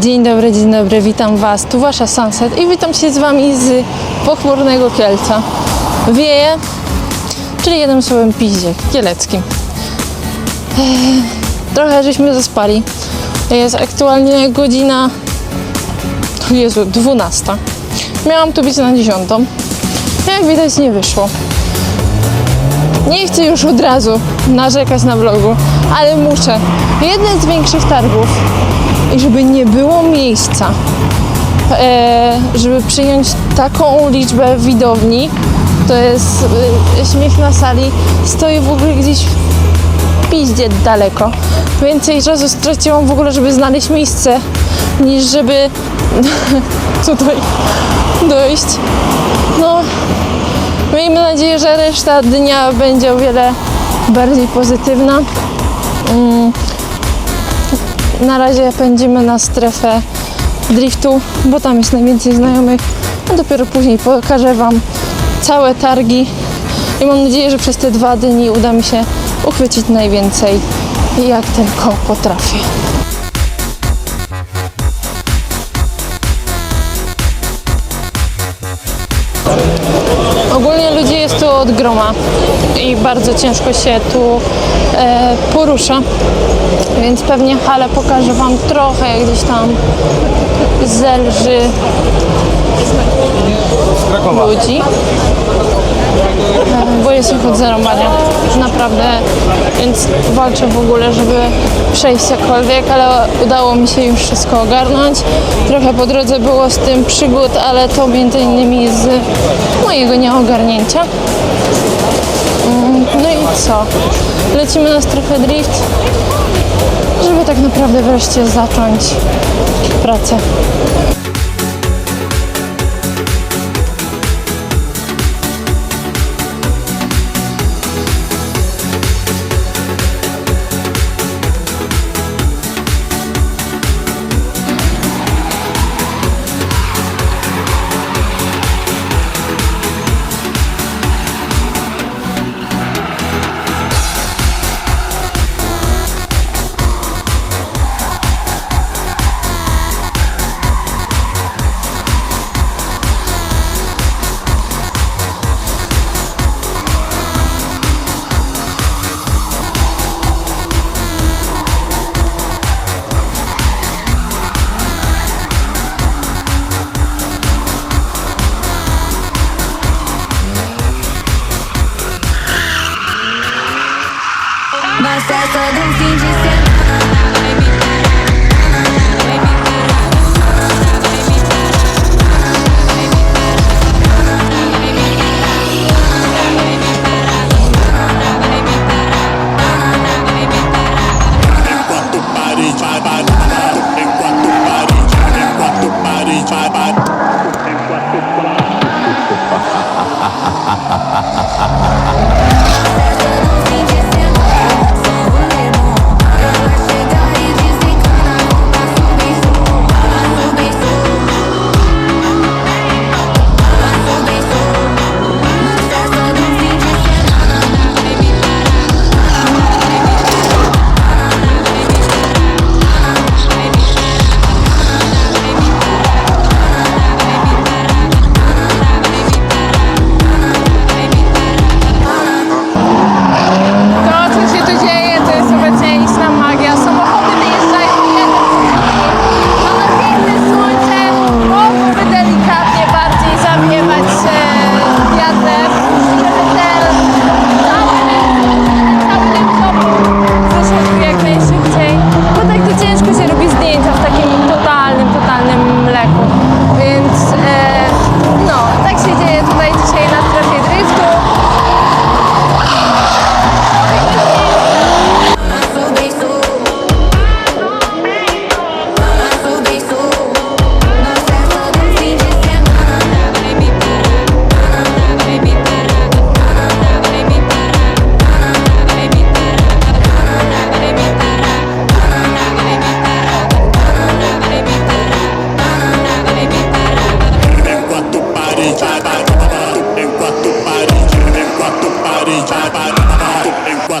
Dzień dobry, dzień dobry, witam Was. Tu Wasza Sunset i witam się z Wami z pochmurnego Kielca. Wieje, czyli jednym słowem piździe, kieleckim. Trochę żeśmy zaspali. Jest aktualnie godzina, Jezu, 12. Miałam tu być na 10. Jak widać nie wyszło. Nie chcę już od razu narzekać na vlogu, ale muszę. Jeden z większych targów i żeby nie było miejsca, e, żeby przyjąć taką liczbę widowni, to jest e, śmiech na sali, stoi w ogóle gdzieś w piździe daleko. Więcej czasu straciłam w ogóle, żeby znaleźć miejsce, niż żeby tutaj dojść. No, Miejmy nadzieję, że reszta dnia będzie o wiele bardziej pozytywna. Na razie pędzimy na strefę driftu, bo tam jest najwięcej znajomych, a dopiero później pokażę Wam całe targi i mam nadzieję, że przez te dwa dni uda mi się uchwycić najwięcej, jak tylko potrafię. Ogólnie ludzi jest tu od groma i bardzo ciężko się tu porusza, więc pewnie halę pokażę Wam trochę jak gdzieś tam zelży ludzi, E, bo jest ich od zarąbania, naprawdę, więc walczę w ogóle, żeby przejść jakkolwiek, ale udało mi się już wszystko ogarnąć. Trochę po drodze było z tym przygód, ale to między innymi z mojego nieogarnięcia. No i co? Lecimy na strefę drift, żeby tak naprawdę wreszcie zacząć pracę.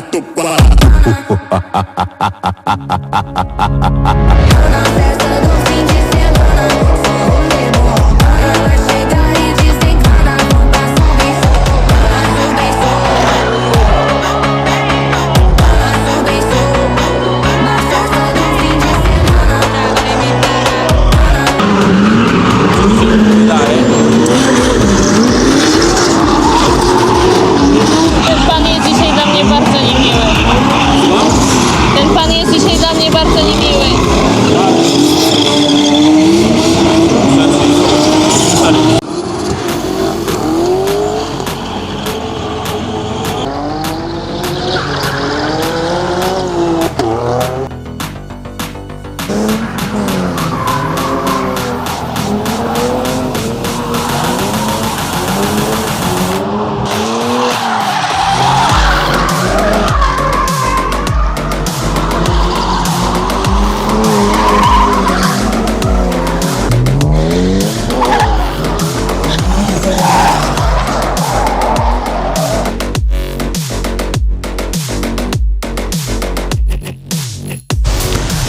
tupa, tupa.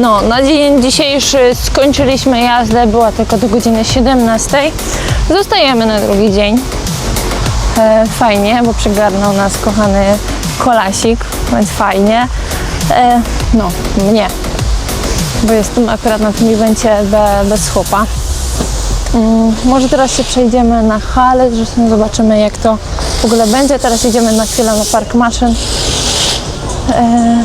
No, na dzień dzisiejszy skończyliśmy jazdę, była tylko do godziny 17. Zostajemy na drugi dzień. E, fajnie, bo przygarnął nas kochany kolasik, więc fajnie. E, no, mnie, bo jestem akurat na tym evencie be, bez chłopa. Mm, może teraz się przejdziemy na halę, zresztą zobaczymy jak to w ogóle będzie. Teraz idziemy na chwilę na park maszyn. E,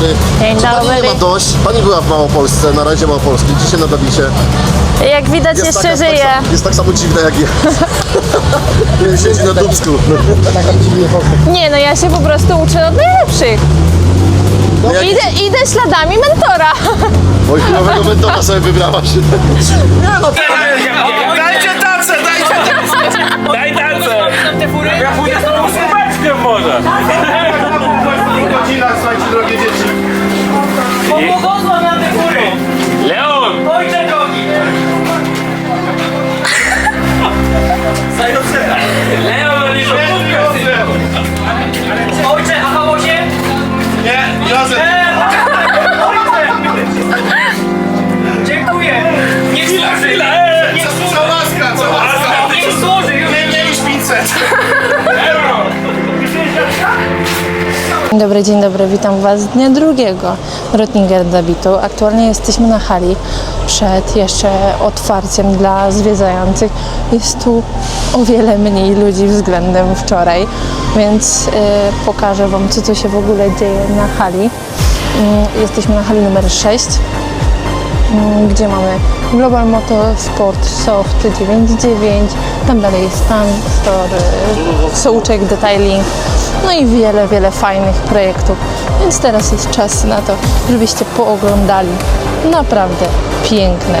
dobry. Dzień Czy Pani nie dobry. ma dość? Pani była w Małopolsce, na razie Małopolskiej, dzisiaj na Dabicie. Jak widać jeszcze taka- żyje. Tak, sam- jest tak samo dziwna jak ja. Nie siedzi na dubsku. Nie no, ja się po prostu uczę od najlepszych. No jak Idę, idę śladami mentora. Oj, nowego mentora sobie wybrałaś. Dajcie tacę, dajcie tacę! Daj tacę! Ja pójdę z tobą z kubeczkiem może! Dobry, dzień dobry, witam Was z dnia drugiego Rottinger Dabitu. Aktualnie jesteśmy na hali przed jeszcze otwarciem dla zwiedzających. Jest tu o wiele mniej ludzi względem wczoraj, więc y, pokażę Wam, co tu się w ogóle dzieje na hali. Y, jesteśmy na hali numer 6. Mm, gdzie mamy Global Motorsport Soft 99, tam dalej jest Stan Store, Sołczek Detailing, no i wiele, wiele fajnych projektów. Więc teraz jest czas na to, żebyście pooglądali naprawdę piękne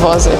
wozy.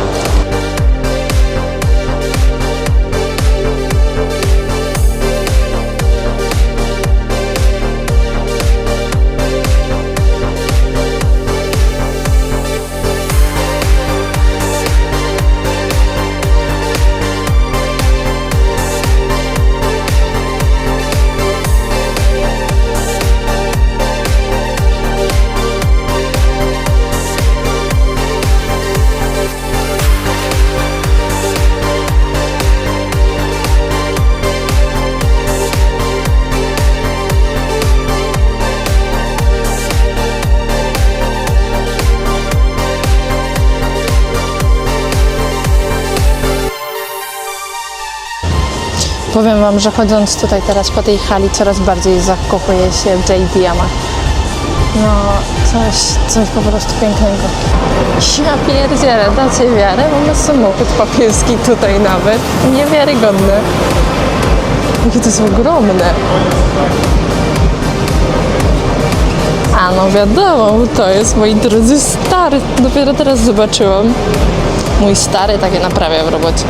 Powiem Wam, że chodząc tutaj teraz po tej hali coraz bardziej zakochuję się w Yamaha. No, coś, coś po prostu pięknego. Ja pierdzielę, dacie wiarę, mamy samochód papieski tutaj nawet. Niewiarygodne. Jakie to jest ogromne. A no wiadomo, to jest moi drodzy stary. Dopiero teraz zobaczyłam. Mój stary takie naprawia w robocie.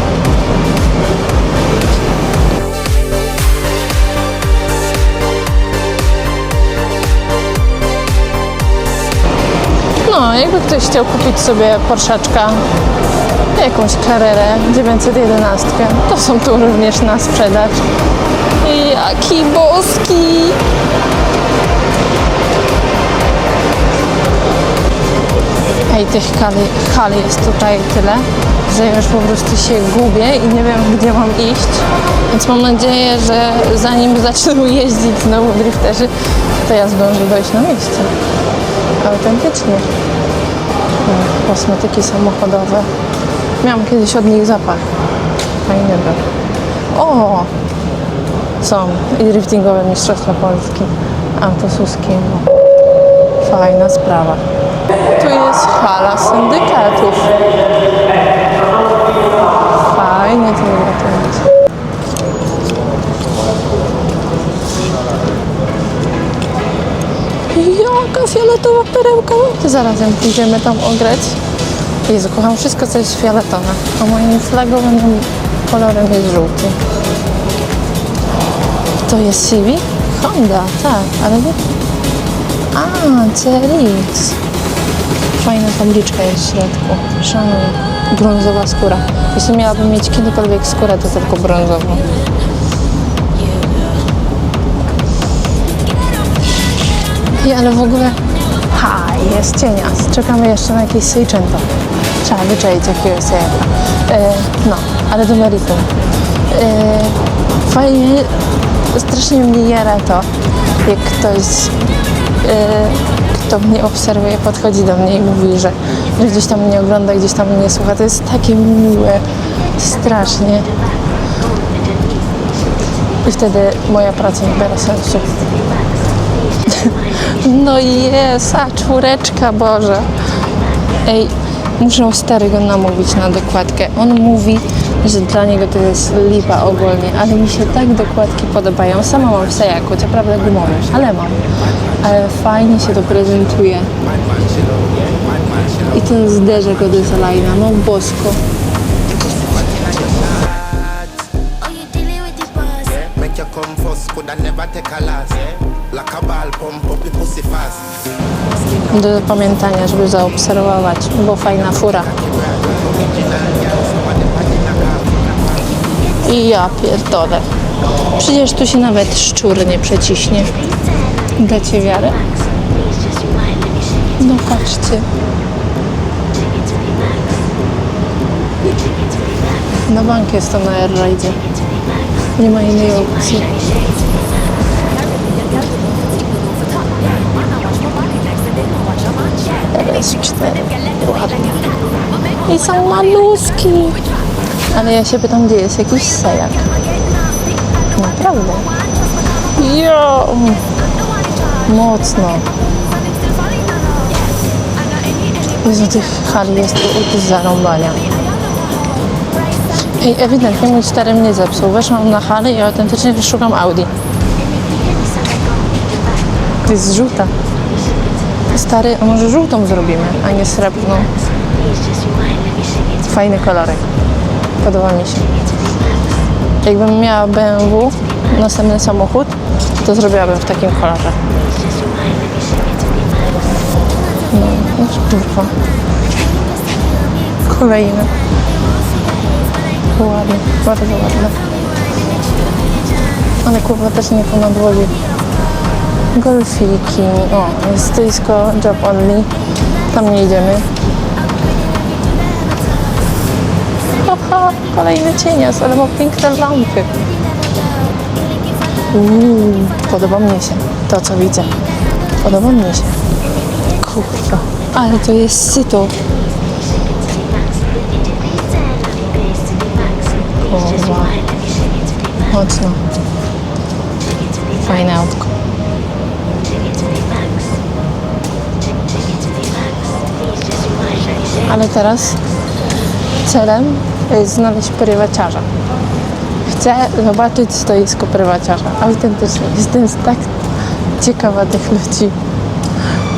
No, jakby ktoś chciał kupić sobie Porszeczka, jakąś Carrerę 911, to są tu również na sprzedaż. Jaki boski! Ej, tych kali, hali jest tutaj tyle, że już po prostu się gubię i nie wiem, gdzie mam iść. Więc mam nadzieję, że zanim zaczną jeździć znowu drifterzy, to ja zdążę dojść na miejsce. Autentycznie. No, Kosmetyki samochodowe. Miałam kiedyś od nich zapach. Fajnego. O! Są i driftingowe mistrzostwa Polski. Autosuskiego. Fajna sprawa. Tu jest hala syndykatów. Fajnie to wygląda. Perełką. To zaraz ją pójdziemy tam ograć. Jezu, kocham wszystko, co jest fioletowe. A moim flagowym kolorem jest żółty. To jest CV? Honda, tak, ale nie... A, CRX. Fajna tabliczka jest w środku. Szanuję. Brązowa skóra. Jeśli miałabym mieć kiedykolwiek skórę, to tylko brązową. I ale w ogóle... Ha, jest cienias. Czekamy jeszcze na jakieś Seicento. Trzeba wyczaić jakiegoś sejaka. E, no, ale do meritum. E, fajnie, strasznie mnie jara to, jak ktoś e, kto mnie obserwuje, podchodzi do mnie i mówi, że, że gdzieś tam mnie ogląda, gdzieś tam mnie słucha. To jest takie miłe, strasznie. I wtedy moja praca nie biorę sensu. No jest, a czwóreczka, Boże. Ej, muszę starego namówić na dokładkę. On mówi, że dla niego to jest lipa ogólnie, ale mi się tak dokładki podobają. Sama mam w sejaku, co prawda gumowy, ale mam. Ale fajnie się to prezentuje. I ten zderzek od Desalina, no bosko. Do zapamiętania, żeby zaobserwować, bo fajna fura. I ja pierdolę. Przecież tu się nawet szczur nie przeciśnie. Dacie wiarę? No patrzcie. Na bank jest to na Airride. Nie ma innej opcji. I są maluski. Ale ja się pytam, gdzie jest jakiś sejak. Naprawdę. Jo! Mocno. Jezu, tych hali jest tu zarąbania. I ewidentnie mój stary mnie zepsuł. Weszłam na halę i autentycznie szukam Audi. To jest żółta. Stary, a może żółtą zrobimy, a nie srebrną. Fajny kolorek. Podoba mi się. Jakbym miała BMW, następny samochód, to zrobiłabym w takim kolorze. No, no kurwa. Kolejne. Ładne, bardzo ładne. Ale kurwa też nie po. Golfiki. O, jest stoisko Job Only. Tam nie idziemy. Haha, kolejny cienias, ale ma piękne lampy. Uuu, podoba mnie się to, co widzę. Podoba mnie się. Kurwa, ale to jest syto. Kurwa, mocno. Fajne autko. Ale teraz celem jest znaleźć prywaciarza. Chcę zobaczyć stoisko prywaciarza. Autentycznie. Jestem tak ciekawa tych ludzi.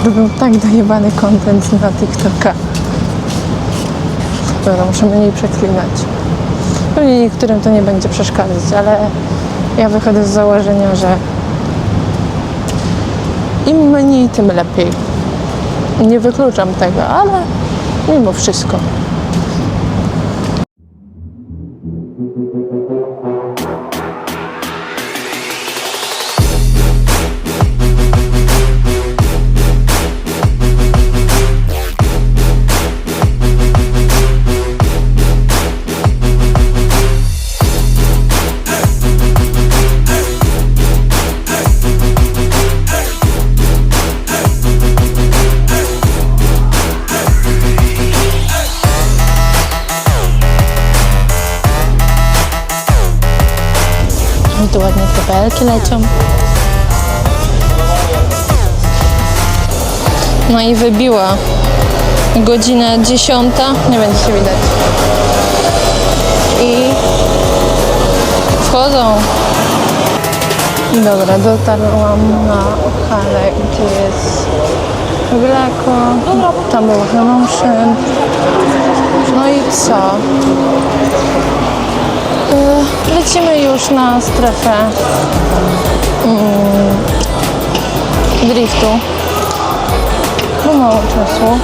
Robią tak dojebany content na TikToka. Dobra, muszę mniej przeklinać. Pewnie niektórym to nie będzie przeszkadzać, ale ja wychodzę z założenia, że im mniej, tym lepiej. Nie wykluczam tego, ale mimo wszystko. Lecą. No i wybiła godzina dziesiąta. Nie będzie się widać. I wchodzą. Dobra, dotarłam na halę, gdzie jest Mleko, tam był promotion. No i co? Lecimy już na strefę mm, driftu. Bo mało czasu.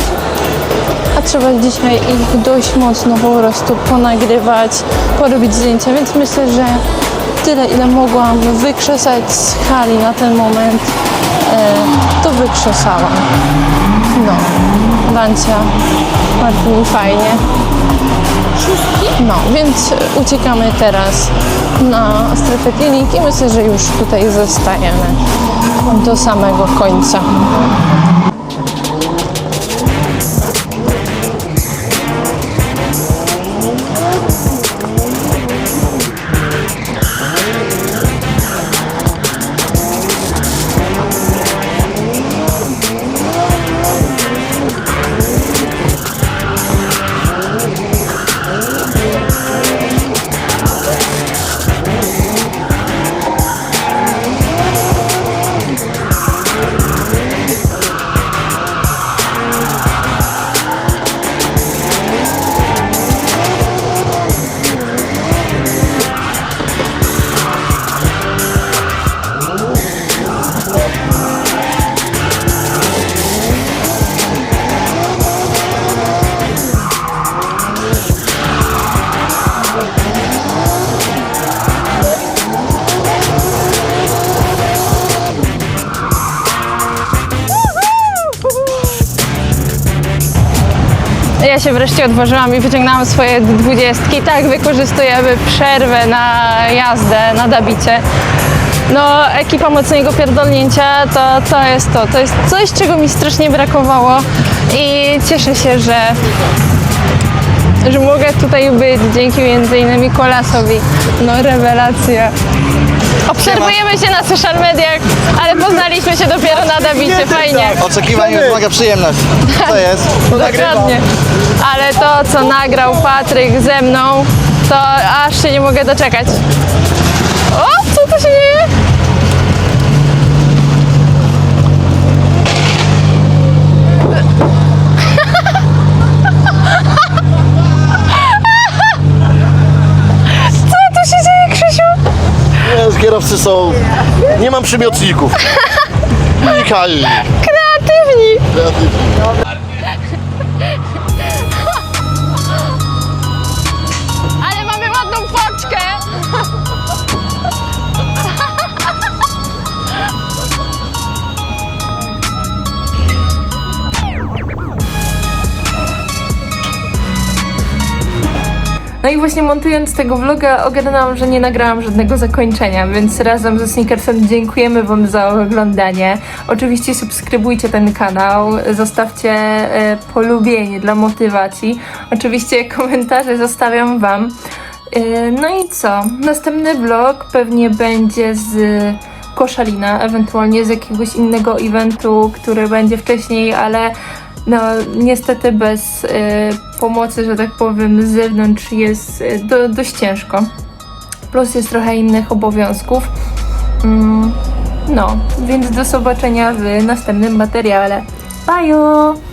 A trzeba dzisiaj ich dość mocno po prostu ponagrywać, porobić zdjęcia, więc myślę, że tyle ile mogłam wykrzesać z hali na ten moment, e, to wykrzesałam. No, Lancia, Martin fajnie. No, więc uciekamy teraz na strefę klinik i myślę, że już tutaj zostajemy do samego końca. Się wreszcie odważyłam i wyciągnęłam swoje dwudziestki. Tak, wykorzystujemy przerwę na jazdę, na dabicie. No, ekipa mocnego pierdolnięcia to, to jest to. To jest coś, czego mi strasznie brakowało i cieszę się, że, że mogę tutaj być dzięki między innymi Kolasowi. No, rewelacja. Obserwujemy się na social mediach, ale poznaliśmy się dopiero na dabicie. Fajnie. Oczekiwanie wymaga przyjemność. Co jest? Dokładnie. Ale to, co nagrał Patryk ze mną, to aż się nie mogę doczekać. O, co tu się dzieje? Kierowcy są... Nie mam przymiotników. Unikali. Kreatywni. Ale No i właśnie montując tego vloga ogarnęłam, że nie nagrałam żadnego zakończenia, więc razem ze Snickersem dziękujemy Wam za oglądanie. Oczywiście subskrybujcie ten kanał, zostawcie e, polubienie dla motywacji. Oczywiście komentarze zostawiam Wam. E, no i co? Następny vlog pewnie będzie z Koszalina, ewentualnie z jakiegoś innego eventu, który będzie wcześniej, ale no niestety bez y, pomocy, że tak powiem, z zewnątrz jest y, do, dość ciężko. Plus jest trochę innych obowiązków. Mm, no, więc do zobaczenia w następnym materiale. Bye!